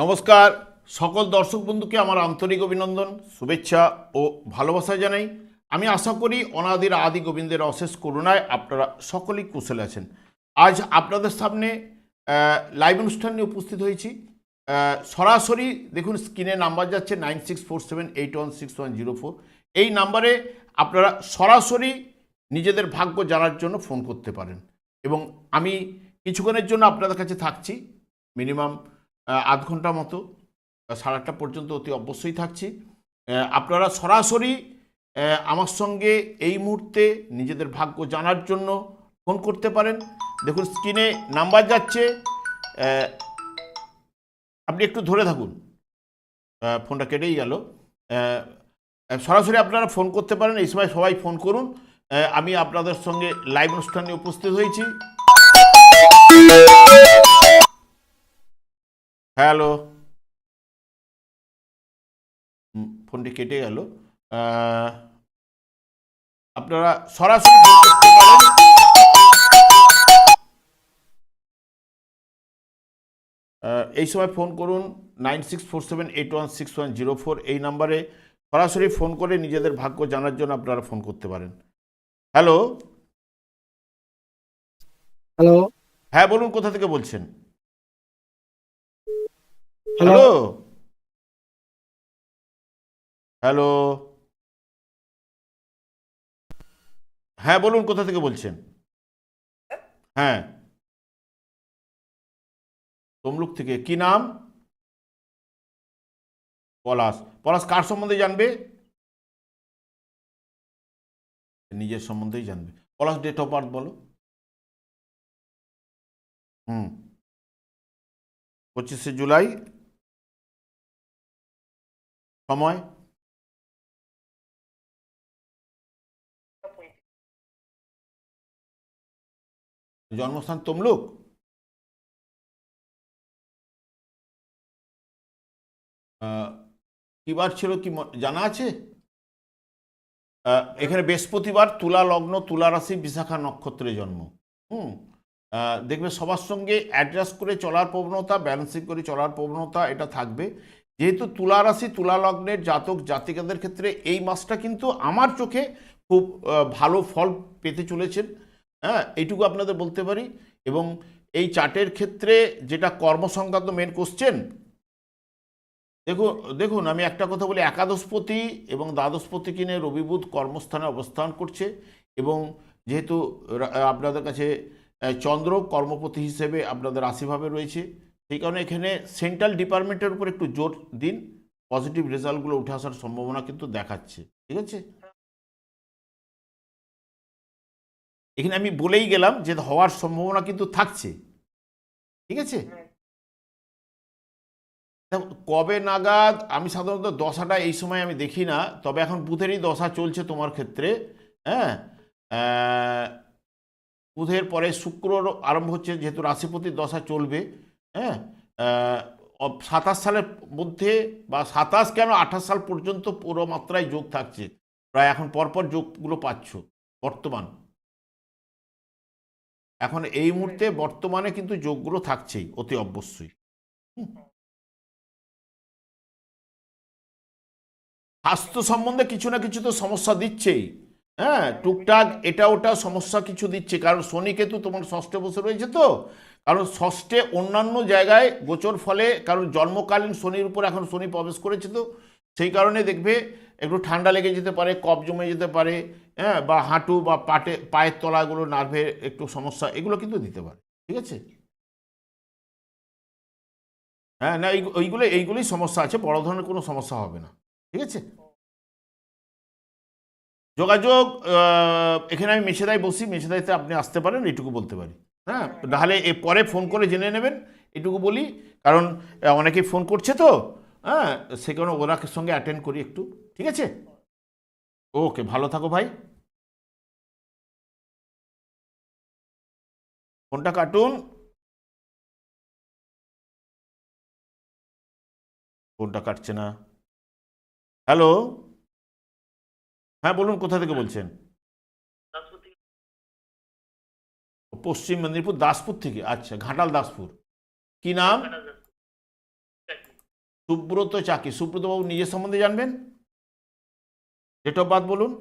নমস্কার। সকল দর্শক বন্ধুকে আমার আন্তরিক অভিনন্দন, শুভেচ্ছা ও ভালোবাসা জানাই। আমি আশা করি অনাদির আদি গোবিন্দের অশেষ করুণায় আপনারা সকলেই কুশলে আছেন। আজ আপনাদের সামনে লাইভ অনুষ্ঠান নিয়ে উপস্থিত হয়েছি। সরাসরি দেখুন স্ক্রিনে নাম্বার যাচ্ছে nine six four seven eight one six one zero four এই নাম্বারে আপনারা সরাসরি নিজেদের ভাগ্য জানার জন্য ফোন করতে পারেন। এবং আমি কিছুক্ষণের জন্য আপনাদের কাছে থাকছি। মিনিমাম আধ ঘণ্টা মতো সাড়ে আটটা পর্যন্ত অতি অবশ্যই থাকছি। আপনারা সরাসরি আমার সঙ্গে এই মুহূর্তে নিজেদের ভাগ্য জানার জন্য ফোন করতে পারেন। দেখুন, স্ক্রিনে নাম্বার যাচ্ছে। আপনি একটু ধরে থাকুন। ফোনটা কেটেই গেল। সরাসরি আপনারা ফোন করতে পারেন। এই সময় সবাই ফোন করুন। আমি আপনাদের সঙ্গে লাইভ অনুষ্ঠানে উপস্থিত হয়েছি। হ্যালো। ফোনটি কেটে গেল। আপনারা সরাসরি এই সময় ফোন করুন nine six four seven eight one six one zero four. এই নাম্বারে সরাসরি ফোন করে নিজেদের ভাগ্য জানার জন্য আপনারা ফোন করতে পারেন। হ্যালো। হ্যালো। হ্যাঁ বলুন কোথা থেকে বলছেন? হ্যালো হ্যালো হ্যাঁ বলুন, কোথা থেকে বলছেন? হ্যাঁ। তমলুক থেকে। কি নাম? পলাশ। পলাশ কার সম্বন্ধে জানবে? নিজের সম্বন্ধেই জানবে। পলাশ ডেট অফ বার্থ বলো। হুম। পঁচিশে জুলাই সময়? জন্মস্থান তমলুক? কি বার ছিল কি জানা আছে? এখানে বৃহস্পতিবার তুলা লগ্ন, তুলা রাশি, বিশাখা নক্ষত্রে জন্ম। হুম? দেখবে সবার সঙ্গে অ্যাডজাস্ট করে চলার প্রবণতা ব্যালেন্সিং করে চলার প্রবণতা এটা থাকবে। যেহেতু তুলা রাশি, তুলা লগ্নের জাতক, জাতিকাদের ক্ষেত্রে এই মাসটা কিন্তু আমার চোখে খুব ভালো ফল পেতে চলেছেন। হ্যাঁ এইটুকু আপনাদের বলতে পারি। এবং এই চার্টের ক্ষেত্রে যেটা কর্মসংক্রান্ত মেন কোশ্চেন দেখুন দেখুন, আমি একটা কথা বলি, একাদশপতি এবং দ্বাদশপতি কিনে রবিবুধ কর্মস্থানে অবস্থান করছে এবং যেহেতু আপনাদের কাছে চন্দ্র কর্মপতি হিসেবে আপনাদের রাশিভাবে রয়েছে। সেই কারণে এখানে সেন্ট্রাল ডিপার্টমেন্টের উপর একটু জোর দিন, পজিটিভ রেজাল্টগুলো উঠে আসার সম্ভাবনা কিন্তু দেখাচ্ছে, ঠিক আছে? এখানে আমি বলেই গেলাম যে হওয়ার সম্ভাবনা কিন্তু থাকছে, ঠিক আছে? কবে নাগাদ, আমি সাধারণত দশাটা এই সময় আমি দেখি না, তবে এখন বুধেরই দশা চলছে তোমার ক্ষেত্রে হ্যাঁ? বুধের পরে শুক্র আরম্ভ হচ্ছে, যেহেতু রাশিপতির দশা চলবে হ্যাঁ? সাতাশ সালের মধ্যে বা সাতাশ কেন আঠাশ সাল পর্যন্ত পুরো মাত্রায় যোগ থাকছে? প্রায় এখন পরপর যোগগুলো পাচ্ছ, বর্তমান। এখন এই মুহূর্তে বর্তমানে কিন্তু যোগগুলো থাকছেই, অতি অবশ্যই। স্বাস্থ্য সম্বন্ধে কিছু না কিছু তো সমস্যা দিচ্ছেই। হ্যাঁ? টুকটাক এটা ওটা সমস্যা কিছু দিচ্ছে। কারণ শনি কেতু তোমার ষষ্ঠে বসে রয়েছে তো। কারণ ষষ্ঠে অন্যান্য জায়গায় গোচর ফলে কারণ জন্মকালীন শনির উপর এখন শনি প্রবেশ করেছে তো, সেই কারণে দেখবে একটু ঠান্ডা লেগে যেতে পারে, কফ জমে যেতে পারে হ্যাঁ বা হাঁটু বা পাটে, পায়ের তলাগুলো নার্ভে একটু সমস্যা, এগুলো কিন্তু দিতে পারে, ঠিক আছে? হ্যাঁ না ওইগুলো এইগুলোই সমস্যা আছে, বড় ধরনের কোনো সমস্যা হবে না, ঠিক আছে? যোগাযোগ এখানে আমি মেছেদায় বসি মেছেদাইতে আপনি আসতে পারেন, এইটুকু বলতে পারি। হ্যাঁ নাহলে এ পরে ফোন করে জেনে নেবেন, এটুকু বলি। কারণ অনেকেই ফোন করছে তো হ্যাঁ সে কারণে ওরা সঙ্গে অ্যাটেন্ড করি একটু, ঠিক আছে? ওকে, ভালো থাকো ভাই। ফোনটা কাটুন। ফোনটা কাটছে না। হ্যালো? হ্যাঁ বলুন কোথা থেকে বলছেন? পশ্চিম মেদিনীপুর দাসপুর থেকে। আচ্ছা ঘাটাল দাসপুর। কি নাম? সুব্রত চাকি। সুব্রত বাবু নিজের সম্বন্ধে জানবেন? ডেট অফ বার্থ বলুন।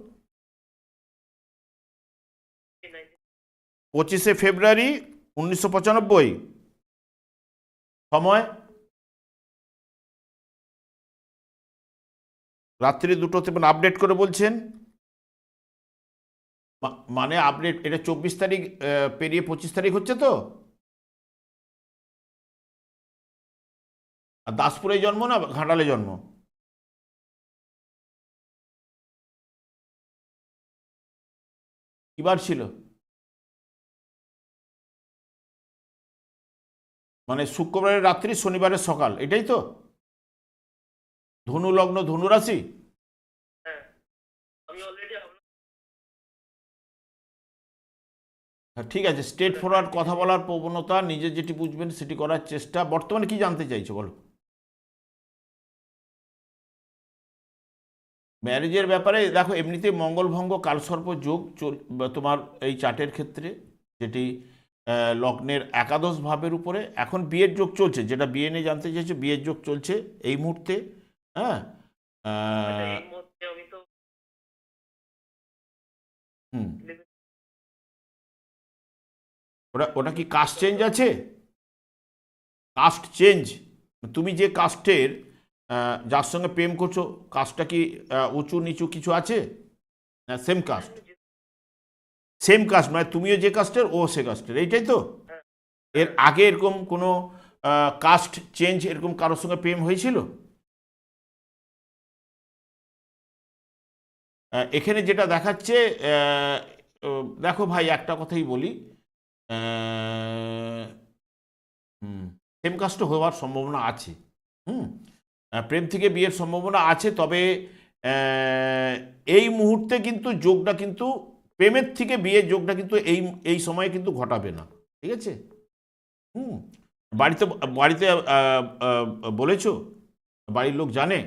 পঁচিশে ফেব্রুয়ারি উনিশশো পঁচানব্বই। সময়? রাত্রি দুটোতে মানে আপডেট করে বলছেন। মানে আপনি এটা চব্বিশ তারিখ পেরিয়ে পঁচিশ তারিখ হচ্ছে তো? দাসপুরে জন্ম না ঘাটালে জন্ম? কিবার ছিল? মানে শুক্রবারের রাত্রি শনিবারের সকাল, এটাই তো? ধনু লগ্ন, ধনু রাশি? ঠিক আছে স্টেট ফরওয়ার্ড কথা বলার প্রবণতা নিজে যেটি বুঝবেন সেটি করার চেষ্টা। বর্তমানে কি জানতে চাইছো বলো? ম্যারেজের ব্যাপারে দেখো এমনিতে মঙ্গলভঙ্গ কালসর্প যোগ চল- তোমার এই চার্টের ক্ষেত্রে যেটি লগ্নের একাদশ ভাবের উপরে এখন বিয়ের যোগ চলছে যেটা বিয়ে নিয়ে জানতে চাইছো বিয়ের যোগ চলছে এই মুহূর্তে হ্যাঁ? তো হুম। ওটা ওটা কি কাস্ট চেঞ্জ আছে? কাস্ট চেঞ্জ তুমি যে কাস্টের যার সঙ্গে প্রেম করছ কাস্টটা কি উঁচু নিচু কিছু আছে? সেম কাস্ট সেম কাস্ট মানে তুমিও যে কাস্টের ও সে কাস্টের এইটাই তো? এর আগে এরকম কোনো কাস্ট চেঞ্জ এরকম কারোর সঙ্গে প্রেম হয়েছিল? এখানে যেটা দেখাচ্ছে দেখো ভাই, একটা কথাই বলি। সেম কাস্ট হওয়ার সম্ভাবনা আছে। হুম প্রেম থেকে বিয়ের সম্ভাবনা আছে, তবে এই মুহূর্তে কিন্তু যোগটা কিন্তু, প্রেমের থেকে বিয়ের যোগটা কিন্তু এই এই সময়ে কিন্তু ঘটাবে না। ঠিক আছে? হুম, বাড়িতে বাড়িতে বলেছ? বাড়ির লোক জানে?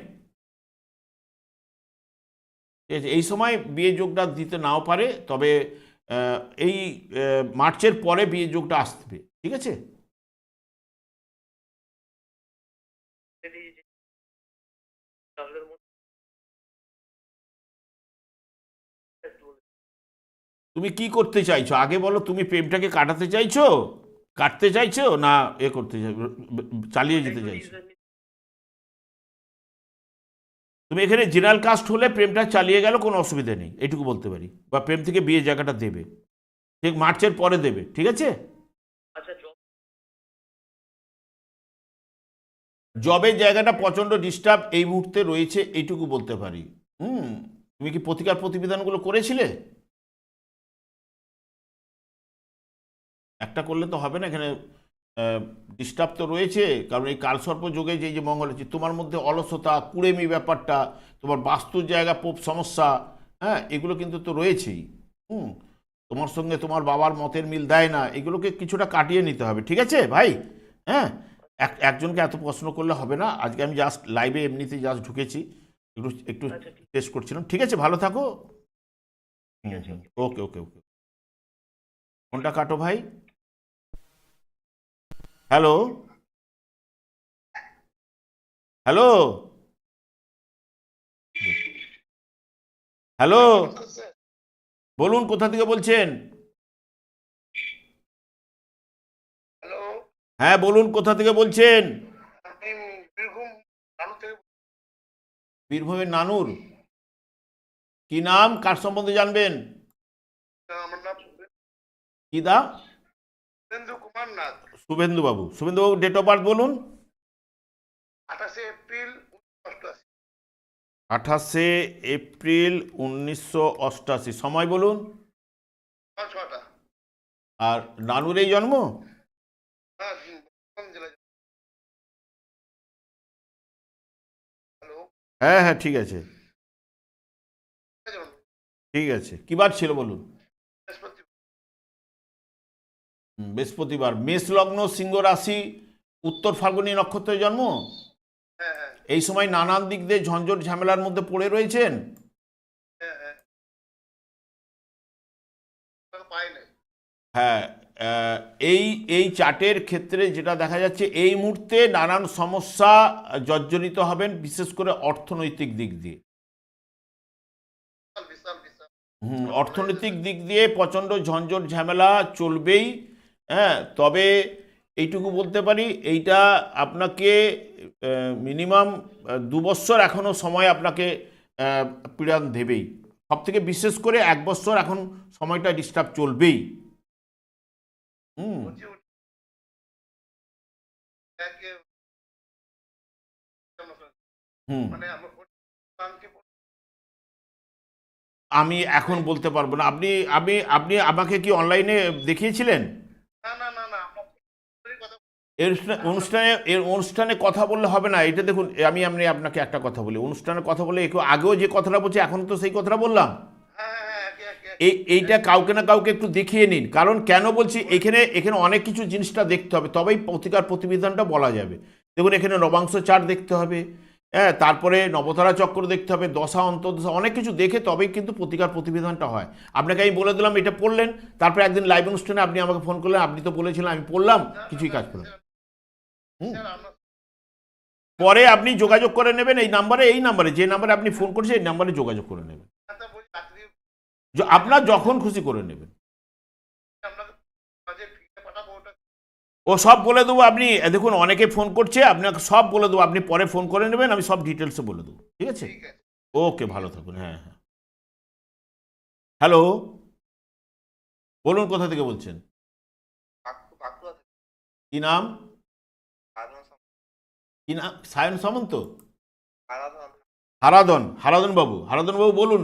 ঠিক আছে, এই সময় বিয়ে যোগটা দিতে নাও পারে, তবে এই মার্চের পরে বিয়ে যোগটা আসবে, ঠিক আছে? তুমি কি করতে চাইছো? আগে বলো, তুমি প্রেমটাকে কাটাতে চাইছো? কাটতে চাইছো না এ করতে চাইছো চালিয়ে যেতে চাইছো? তুমি এখানে জেনারেল কাস্ট হলে প্রেমটা চালিয়ে গেল কোনো অসুবিধা নেই। এটুকু বলতে পারি। বা প্রেম থেকে বিয়ে জায়গাটা দেবে। ঠিক মার্চের পরে দেবে। ঠিক আছে? আচ্ছা জব জায়গাটা প্রচণ্ড ডিস্টার্ব এই মুহূর্তে রয়েছে এইটুকু বলতে পারি। হুম? তুমি কি প্রতিকার প্রতিবিধানগুলো করেছিলে? একটা করলে তো হবে না এখানে ডিস্টার্ব তো রয়েছে কারণ এই কালসর্প যোগে যে যে মঙ্গল আছে তোমার মধ্যে অলসতা কুড়েমি ব্যাপারটা তোমার বাস্তুর জায়গা পোপ সমস্যা হ্যাঁ এগুলো কিন্তু তো রয়েছেই। হুম তোমার সঙ্গে তোমার বাবার মতের মিল দেয় না এগুলোকে কিছুটা কাটিয়ে নিতে হবে ঠিক আছে ভাই? হ্যাঁ এক একজনকে এত প্রশ্ন করলে হবে না আজকে আমি জাস্ট লাইভে এমনিতে জাস্ট ঢুকেছি একটু একটু আচ্ছা টেস্ট করছিলাম ঠিক আছে ভালো থাকো। ওকে ওকে ওকে। ফোনটা কাটো ভাই। হ্যালো? হ্যালো? হ্যালো? বলুন কোথা থেকে বলছেন? হ্যাঁ বলুন কোথা থেকে বলছেন? বীরভূমের নানুর। কি নাম? কার সম্বন্ধে জানবেন। কি দা? কুমার নাথ। শুভেন্দু বাবু শুভেন্দু বাবু ডেট অফ বার্থ বলুন। আঠাশে এপ্রিল আঠাশে এপ্রিল উনিশশো অষ্টাশি সময় বলুন। আর নানুর এই জন্ম? হ্যাঁ হ্যাঁ ঠিক আছে। ঠিক আছে কি বার ছিল বলুন? বৃহস্পতিবার। মেষ লগ্ন সিংহ রাশি উত্তর ফাল্গুনী নক্ষত্রের জন্ম? হ্যাঁ হ্যাঁ। এই সময় নানান দিক দিয়ে ঝঞ্ঝট ঝামেলার মধ্যে পড়ে রয়েছেন? হ্যাঁ হ্যাঁ। এই এই চার্টের ক্ষেত্রে যেটা দেখা যাচ্ছে এই মুহূর্তে নানান সমস্যা জর্জরিত হবেন বিশেষ করে অর্থনৈতিক দিক দিয়ে। অর্থনৈতিক দিক দিয়ে প্রচণ্ড ঝঞ্ঝট ঝামেলা চলবেই। হ্যাঁ তবে এইটুকু বলতে পারি, এইটা আপনাকে মিনিমাম দু বছর এখনও সময় আপনাকে পীড়ান দেবেই। সব থেকে বিশেষ করে এক বছর এখন সময়টা ডিস্টার্ব চলবেই। হুম। আমি এখন বলতে পারব না। আপনি আপনি আপনি আমাকে কি অনলাইনে দেখিয়েছিলেন? এর অনুষ্ঠানে এর অনুষ্ঠানে কথা বললে হবে না এটা দেখুন আমি আমি আপনাকে একটা কথা বলি অনুষ্ঠানে কথা বলে একটু আগেও যে কথাটা বলছি এখন তো সেই কথাটা বললাম। হ্যাঁ হ্যাঁ হ্যাঁ এই এইটা কাউকে না কাউকে একটু দেখিয়ে নিন কারণ কেন বলছি এখানে এখানে অনেক কিছু জিনিসটা দেখতে হবে তবেই প্রতিকার প্রতিবিধানটা বলা যাবে। দেখুন এখানে নবাংশ চার দেখতে হবে হ্যাঁ তারপরে নবতারা চক্র দেখতে হবে, দশা, অন্তর্দশা, অনেক কিছু দেখে তবেই কিন্তু প্রতিকার প্রতিবেদনটা হয়। আপনাকে আমি বলে দিলাম, এটা পড়লেন, তারপরে একদিন লাইভ অনুষ্ঠানে আপনি আমাকে ফোন করলেন, আপনি তো বলেছিলেন আমি পড়লাম, কিছুই কাজ করলাম। পরে আপনি যোগাযোগ করে নেবেন এই নাম্বারে এই নাম্বারে যে নাম্বারে আপনি ফোন করছেন, এই নাম্বারে যোগাযোগ করে নেবেন। আপনার যখন খুশি করে নেবেন আপনাকে কাজে ফিরে পাঠাবো ওটা ও সব বলে দেবো আপনি দেখুন অনেকে ফোন করছে আপনাকে সব বলে দেবো আপনি পরে ফোন করে নেবেন আমি সব ডিটেলসে বলে দেবো ঠিক আছে? ওকে ভালো থাকুন হ্যাঁ হ্যাঁ। হ্যালো বলুন কোথা থেকে বলছেন? কি নাম? কি নাম? সায়ন সামন্ত? হারাদন হারাদন বাবু হারাদন বাবু বলুন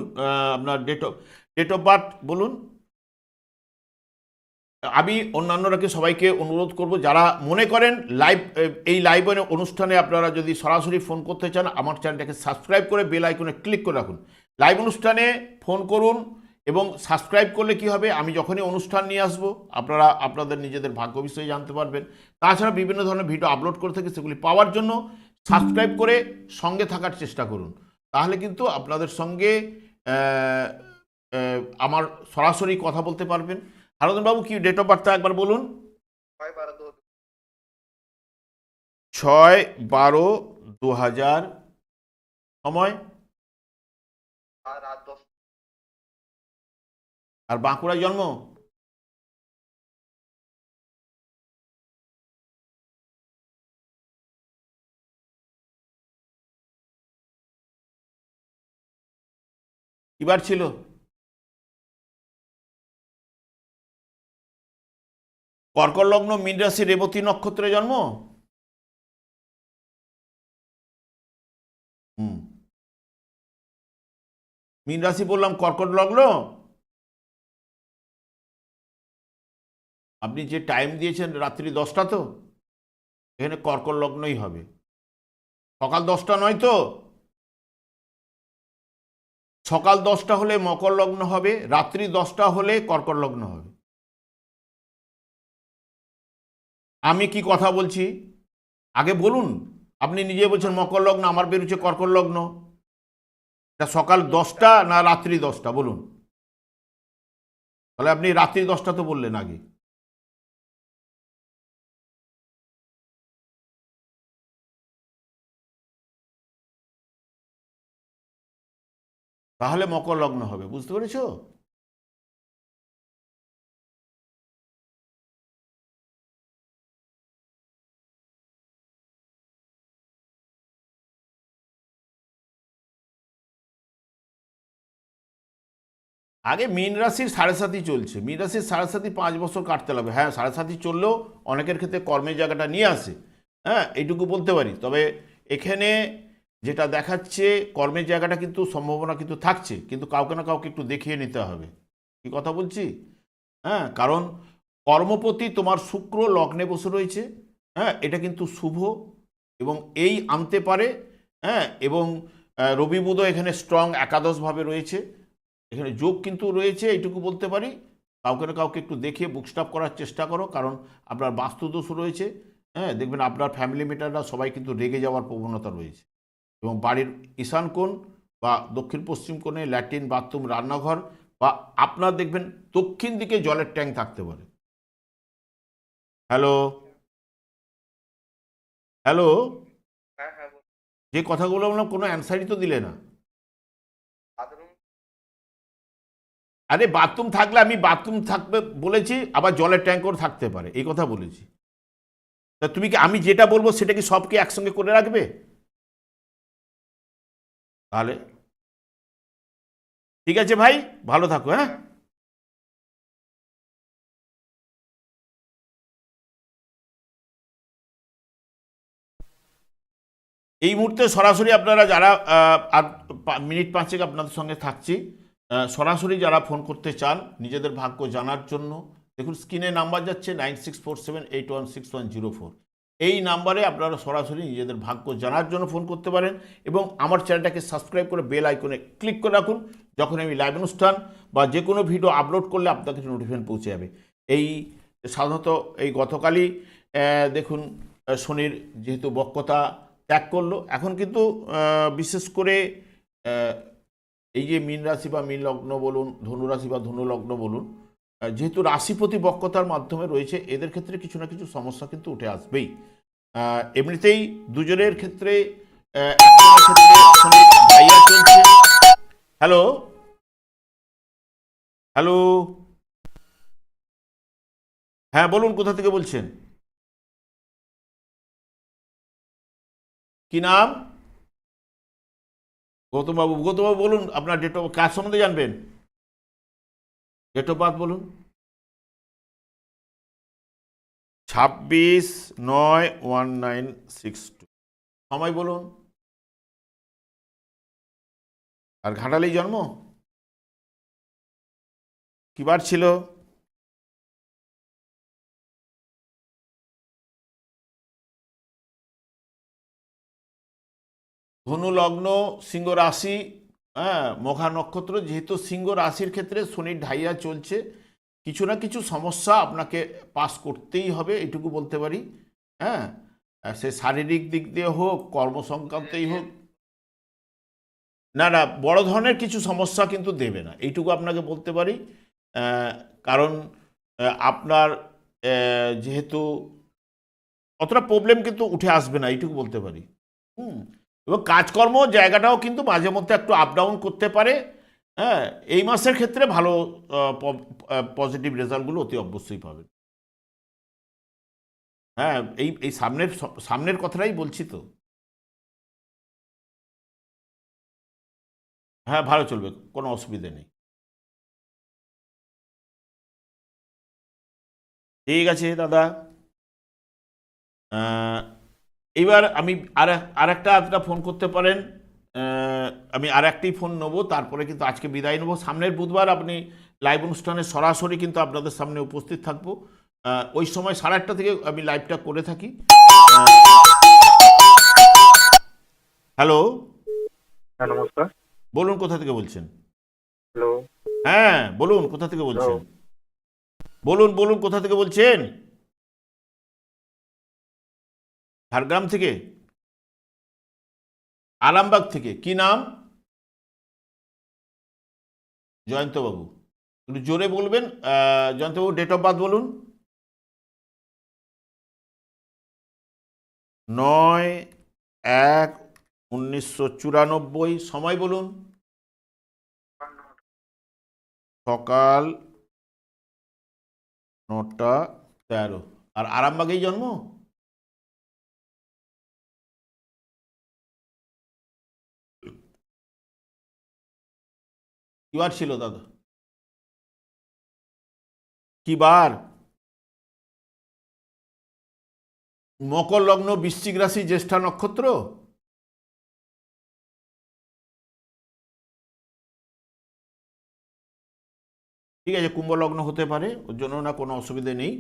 আপনার date of date of birth বলুন। আমি অন্যান্যরাকে সবাইকে অনুরোধ করব, যারা মনে করেন লাইভ এই লাইভ অনুষ্ঠানে আপনারা যদি সরাসরি ফোন করতে চান, আমার চ্যানেলটাকে সাবস্ক্রাইব করে বেল আইকনে ক্লিক করে রাখুন। লাইভ অনুষ্ঠানে ফোন করুন এবং সাবস্ক্রাইব করলে কি হবে? আমি যখনই অনুষ্ঠান নিয়ে আসব, আপনারা, আপনাদের নিজেদের ভাগ্য বিষয়ে জানতে পারবেন। তাছাড়া বিভিন্ন ধরনের ভিডিও আপলোড করে থাকি, সেগুলি পাওয়ার জন্য সাবস্ক্রাইব করে সঙ্গে থাকার চেষ্টা করুন। তাহলে কিন্তু আপনাদের সঙ্গে আমার সরাসরি কথা বলতে পারবেন। হারদনবাবু কি ডেট অফ বার্থটা একবার বলুন? ছয় বারো দু ছয় বারো দু হাজার সময়। আর রাত দশ। আর বাঁকুড়ায় জন্ম? কিবার ছিল? কর্কট লগ্ন মীন রাশি রেবতী নক্ষত্রে জন্ম? হুম। মীন রাশি বললাম কর্কট লগ্ন আপনি যে টাইম দিয়েছেন রাত্রি দশটা তো, এখানে কর্কট লগ্নই হবে। সকাল দশটা নয় তো? সকাল দশটা হলে মকর লগ্ন হবে, রাত্রি দশটা হলে কর্কট লগ্ন হবে। আমি কি কথা বলছি? আগে বলুন, আপনি নিজে বলছেন মকর লগ্ন, আমার বেরোচ্ছে কর্কট লগ্ন। সকাল দশটা না রাত্রি দশটা, বলুন। তাহলে আপনি রাত্রি দশটা তো বললেন আগে। তাহলে মকর লগ্ন হবে, বুঝতে পেরেছ? আগে মীন রাশির সাড়ে সাতই চলছে। মীন রাশির সাড়ে সাতই পাঁচ বছর কাটতে লাগবে। হ্যাঁ সাড়ে সাতই চললেও অনেকের ক্ষেত্রে কর্মের জায়গাটা নিয়ে আসে। হ্যাঁ এইটুকু বলতে পারি। তবে এখানে যেটা দেখাচ্ছে, কর্মের জায়গাটা কিন্তু সম্ভাবনা কিন্তু থাকছে। কিন্তু কাউকে না কাউকে একটু দেখিয়ে নিতে হবে। কি কথা বলছি? হ্যাঁ কারণ কর্মপতি তোমার শুক্র লগ্নে বসে রয়েছে। হ্যাঁ এটা কিন্তু শুভ এবং এই আনতে পারে। হ্যাঁ এবং রবি এখানে স্ট্রং একাদশভাবে রয়েছে। এখানে যোগ কিন্তু রয়েছে এইটুকু বলতে পারি। কাউকে না কাউকে একটু দেখিয়ে বুকস্টাপ করার চেষ্টা করো কারণ আপনার বাস্তুদোষ রয়েছে হ্যাঁ? দেখবেন আপনার ফ্যামিলি মেটাররা সবাই কিন্তু রেগে যাওয়ার প্রবণতা রয়েছে। এবং বাড়ির ঈশান কোণ বা দক্ষিণ পশ্চিম কোণে ল্যাট্রিন বাথরুম রান্নাঘর বা আপনার দেখবেন দক্ষিণ দিকে জলের ট্যাঙ্ক থাকতে পারে। হ্যালো হ্যালো হ্যাঁ হ্যাঁ যে কথাগুলো বললাম কোনো অ্যান্সারই তো দিলে না। আরে বাথরুম থাকলে আমি বাথরুম থাকবে বলেছি, আবার জলের ট্যাঙ্কও থাকতে পারে, এই কথা বলেছি। তা তুমি কি, আমি যেটা বলব সেটা কি সবকে একসঙ্গে করে রাখবে? তাহলে? ঠিক আছে ভাই, ভালো থাকো হ্যাঁ? এই মুহূর্তে সরাসরি আপনারা যারা মিনিট পাঁচেক আপনাদের সঙ্গে থাকছি সরাসরি যারা ফোন করতে চান, নিজেদের ভাগ্য জানার জন্য, দেখুন স্ক্রিনে নাম্বার যাচ্ছে nine six four seven eight one six one zero four এই নাম্বারে আপনারা সরাসরি নিজেদের ভাগ্য জানার জন্য ফোন করতে পারেন এবং আমার চ্যানেলটাকে সাবস্ক্রাইব করে বেল আইকনে ক্লিক করে রাখুন, যখন আমি লাইভ অনুষ্ঠান বা যে কোনো ভিডিও আপলোড করলে আপনার কাছে নোটিফিকেশন পৌঁছে যাবে। এই সাধারণত এই গতকালই দেখুন শনির যেহেতু বক্রতা ত্যাগ করল, এখন কিন্তু বিশেষ করে এই যে মীন রাশি বা মীন লগ্ন বলুন, ধনু রাশি বা ধনু লগ্ন বলুন যেহেতু রাশিপতি বক্রতার মাধ্যমে রয়েছে, এদের ক্ষেত্রে কিছু না কিছু সমস্যা কিন্তু উঠে আসবেই। এমনিতেই দুজনের ক্ষেত্রে হ্যালো? হ্যালো? হ্যাঁ বলুন কোথা থেকে বলছেন? কি নাম? গৌতম বাবু গৌতম বাবু বলুন, আপনার ডেট অফ কার সম্বন্ধে জানবেন? ডেট অফ বার্থ বলুন। ছাব্বিশ নয় ওয়ান নাইন সিক্স টু। সময় বলুন। আর ঘাটালেই জন্ম? কিবার ছিল? ধনু লগ্ন, সিংহ রাশি হ্যাঁ মঘা নক্ষত্র, যেহেতু সিংহ রাশির ক্ষেত্রে শনির ঢাইয়া চলছে, কিছু না কিছু সমস্যা আপনাকে পাস করতেই হবে, এটুকু বলতে পারি হ্যাঁ? সে শারীরিক দিক দিয়ে হোক, কর্মসংক্রান্তই হোক, না না, বড় ধরনের কিছু সমস্যা কিন্তু দেবে না, এইটুকু আপনাকে বলতে পারি কারণ আপনার যেহেতু অতটা প্রবলেম কিন্তু উঠে আসবে না, এইটুকু বলতে পারি, হুম? এবং কাজকর্ম জায়গাটাও কিন্তু মাঝে মধ্যে একটু আপ ডাউন করতে পারে। হ্যাঁ এই মাসের ক্ষেত্রে ভালো পজিটিভ রেজাল্টগুলো অতি অবশ্যই পাবেন হ্যাঁ এই এই সামনের সামনের কথাটাই বলছি তো। হ্যাঁ ভালো চলবে, কোনো অসুবিধে নেই। ঠিক আছে দাদা। এবার আমি আর আর একটা আপনারা ফোন করতে পারেন আমি আর একটি ফোন নেব তারপরে কিন্তু আজকে বিদায় নেব। সামনের বুধবার আপনি লাইভ অনুষ্ঠানে সরাসরি কিন্তু আপনাদের সামনে উপস্থিত থাকব। ওই সময় সাড়ে আটটা থেকে আমি লাইভটা করে থাকি। হ্যালো? হ্যাঁ নমস্কার। বলুন কোথা থেকে বলছেন? হ্যালো? হ্যাঁ বলুন কোথা থেকে বলছেন? বলুন বলুন কোথা থেকে বলছেন? ঝাড়গ্রাম থেকে? আরামবাগ থেকে। কি নাম? জয়ন্তবাবু। একটু জোরে বলবেন জয়ন্তবাবু ডেট অফ বার্থ বলুন। নয় এক উনিশশো চুরানব্বই, সময় বলুন। সকাল নটা তেরো। আর আরামবাগেই জন্ম? কি বার ছিল দাদা? কি বার? মকর লগ্ন, বৃশ্চিক রাশি, জ্যেষ্ঠা নক্ষত্র? ঠিক আছে, কুম্ভ লগ্ন হতে পারে, ওর জন্য না কোনো অসুবিধে নেই।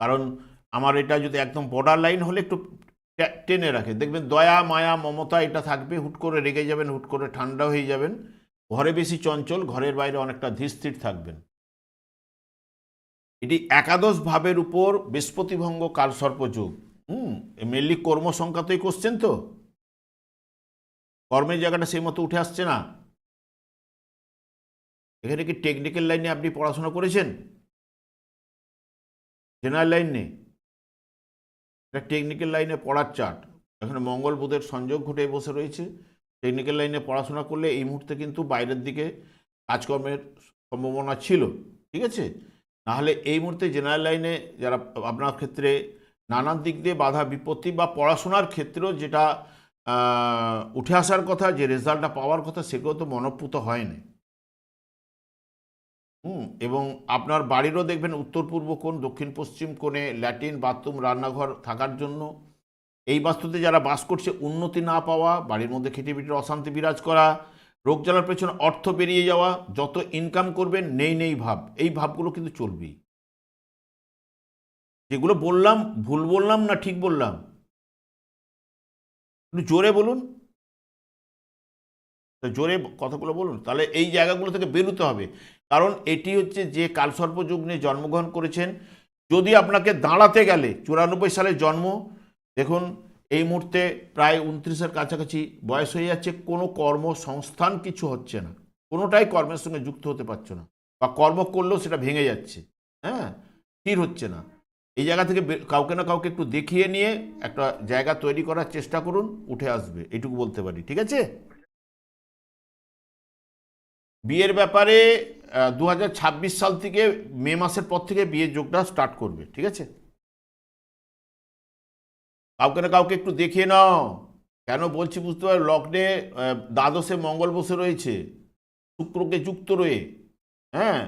কারণ আমার এটা যদি একদম বর্ডার লাইন হলে একটু টেনে রাখে। দেখবেন দয়া, মায়া, মমতা এটা থাকবে, হুট করে রেগে যাবেন, হুট করে ঠান্ডা হয়ে যাবেন। ঘরে বেশি চঞ্চল, ঘরের বাইরে অনেকটা ধীরস্থির থাকবেন। এটি একাদশ ভাবের উপর বৃহস্পতিভঙ্গ কালসর্প যোগ। হুম মেনলি কর্ম সংক্রান্তই কোশ্চেন তো। কর্মের জায়গাটা সেই মতো উঠে আসছে না। এখানে কি টেকনিক্যাল লাইনে আপনি পড়াশোনা করেছেন? জেনারেল লাইন নেই এটা টেকনিক্যাল লাইনে পড়ার চার্ট এখানে মঙ্গল বুধের সংযোগ ঘটে বসে রয়েছে। টেকনিক্যাল লাইনে পড়াশোনা করলে এই মুহূর্তে কিন্তু বাইরের দিকে কাজকর্মের সম্ভাবনা ছিল, ঠিক আছে? নাহলে এই মুহূর্তে জেনারেল লাইনে যারা আপনার ক্ষেত্রে নানান দিক দিয়ে বাধা বিপত্তি বা পড়াশোনার ক্ষেত্রেও যেটা উঠে আসার কথা, যে রেজাল্টটা পাওয়ার কথা, সেগুলো তো মনপ্রুত হয়নি হুম, এবং আপনার বাড়িরও দেখবেন উত্তর পূর্ব কোণ দক্ষিণ পশ্চিম কোণে ল্যাটিন বাথরুম রান্নাঘর থাকার জন্য এই বাস্তুতে যারা বাস করছে, উন্নতি না পাওয়া, বাড়ির মধ্যে খেটে খিটিপিটির অশান্তি বিরাজ করা, রোগ জ্বালার পেছনে অর্থ বেরিয়ে যাওয়া, যত ইনকাম করবেন, নেই নেই ভাব। এই ভাবগুলো কিন্তু চলবেই। যেগুলো বললাম, ভুল বললাম না ঠিক বললাম? একটু জোরে বলুন। তো জোরে কথাগুলো বলুন। তাহলে এই জায়গাগুলো থেকে বেরোতে হবে। কারণ এটি হচ্ছে যে কালসর্প যুগ নিয়ে জন্মগ্রহণ করেছেন। যদি আপনাকে দাঁড়াতে গেলে, চুরানব্বই সালে জন্ম দেখুন, এই মুহূর্তে প্রায় উনত্রিশের কাছাকাছি বয়স হয়ে যাচ্ছে, কোনো কর্মসংস্থান কিছু হচ্ছে না। কোনোটাই কর্মের সঙ্গে যুক্ত হতে পারছ না, বা কর্ম করলেও সেটা ভেঙে যাচ্ছে হ্যাঁ? স্থির হচ্ছে না। এই জায়গা থেকে কাউকে না কাউকে একটু দেখিয়ে নিয়ে একটা জায়গা তৈরি করার চেষ্টা করুন, উঠে আসবে, এটুকু বলতে পারি, ঠিক আছে? বিয়ের ব্যাপারে দু হাজার ছাব্বিশ সাল থেকে মে মাসের পর থেকে বিয়ের যোগটা স্টার্ট করবে, ঠিক আছে? কাউকে না কাউকে একটু দেখিয়ে নাও। কেন বলছি বুঝতে পারো লগ্নে দ্বাদশে মঙ্গল বসে রয়েছে। শুক্রকে যুক্ত রয়ে। হ্যাঁ?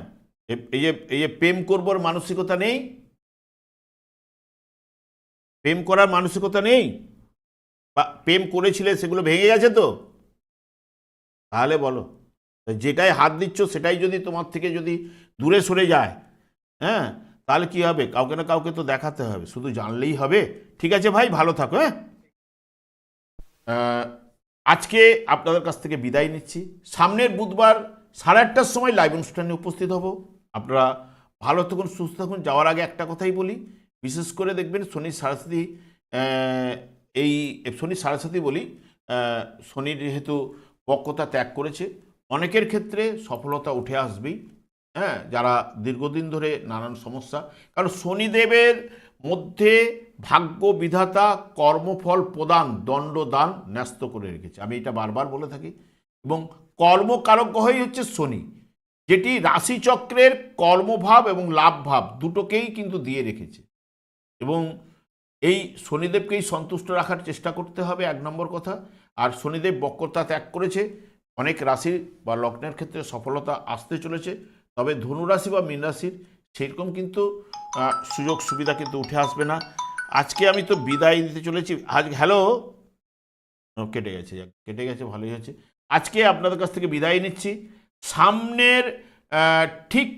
এই যে এই যে প্রেম করবার মানসিকতা নেই? প্রেম করার মানসিকতা নেই? বা প্রেম করেছিলে, সেগুলো ভেঙে গেছে তো? তাহলে বলো। যেটাই হাত দিচ্ছ, সেটাই যদি তোমার থেকে যদি দূরে সরে যায়। হ্যাঁ? তাহলে কি হবে? কাউকে না কাউকে তো দেখাতে হবে। শুধু জানলেই হবে। ঠিক আছে ভাই ভালো থাকো হ্যাঁ? আজকে আপনাদের কাছ থেকে বিদায় নিচ্ছি। সামনের বুধবার সাড়ে আটটার সময় লাইভ অনুষ্ঠানে উপস্থিত হব। আপনারা ভালো থাকুন সুস্থ থাকুন। যাওয়ার আগে একটা কথাই বলি। বিশেষ করে দেখবেন শনি সারস্বতী এই শনি সারস্বতী বলি আহ, শনি যেহেতু পক্কতা ত্যাগ করেছে অনেকের ক্ষেত্রে সফলতা উঠে আসবেই। হ্যাঁ যারা দীর্ঘদিন ধরে নানান সমস্যা, কারণ শনিদেবের মধ্যে ভাগ্য বিধাতা কর্মফল প্রদান, দণ্ডদান ন্যস্ত করে রেখেছে। আমি এটা বারবার বলে থাকি। এবং কর্মকারক গ্রহই হচ্ছে শনি, যেটি রাশিচক্রের কর্মভাব এবং লাভভাব দুটোকেই কিন্তু দিয়ে রেখেছে। এবং এই শনিদেবকেই সন্তুষ্ট রাখার চেষ্টা করতে হবে, এক নম্বর কথা। আর শনিদেব বক্রতা ত্যাগ করেছে, অনেক রাশি বা লগ্নের ক্ষেত্রে সফলতা আসতে চলেছে। তবে ধনুরাশি বা মীন রাশির সেরকম কিন্তু সুযোগ সুবিধা কিন্তু উঠে আসবে না। আজকে আমি তো বিদায় দিতে চলেছি। আজ হ্যালো? কেটে গেছে যাক, কেটে গেছে ভালোই হয়েছে। আজকে আপনাদের কাছ থেকে বিদায় নিচ্ছি। সামনের ঠিক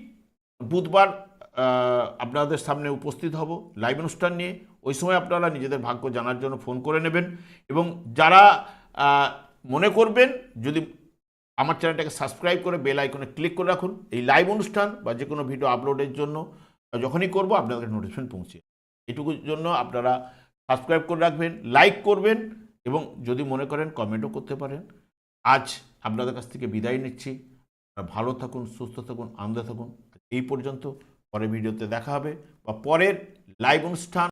বুধবার আপনাদের সামনে উপস্থিত হব লাইভ অনুষ্ঠান নিয়ে। ওই সময় আপনারা নিজেদের ভাগ্য জানার জন্য ফোন করে নেবেন এবং যারা মনে করবেন যদি আমার চ্যানেলটাকে সাবস্ক্রাইব করে বেল আইকনে ক্লিক করে রাখুন। এই লাইভ অনুষ্ঠান বা যে কোনো ভিডিও আপলোডের জন্য যখনই করব আপনাদের নোটিফিকেশন পৌঁছে এটুকুর জন্য আপনারা সাবস্ক্রাইব করে রাখবেন লাইক করবেন এবং যদি মনে করেন কমেন্টও করতে পারেন। আজ আপনাদের কাছ থেকে বিদায় নিচ্ছি। ভালো থাকুন, সুস্থ থাকুন, আনন্দে থাকুন। এই পর্যন্ত পরের ভিডিওতে দেখা হবে বা পরের লাইভ অনুষ্ঠান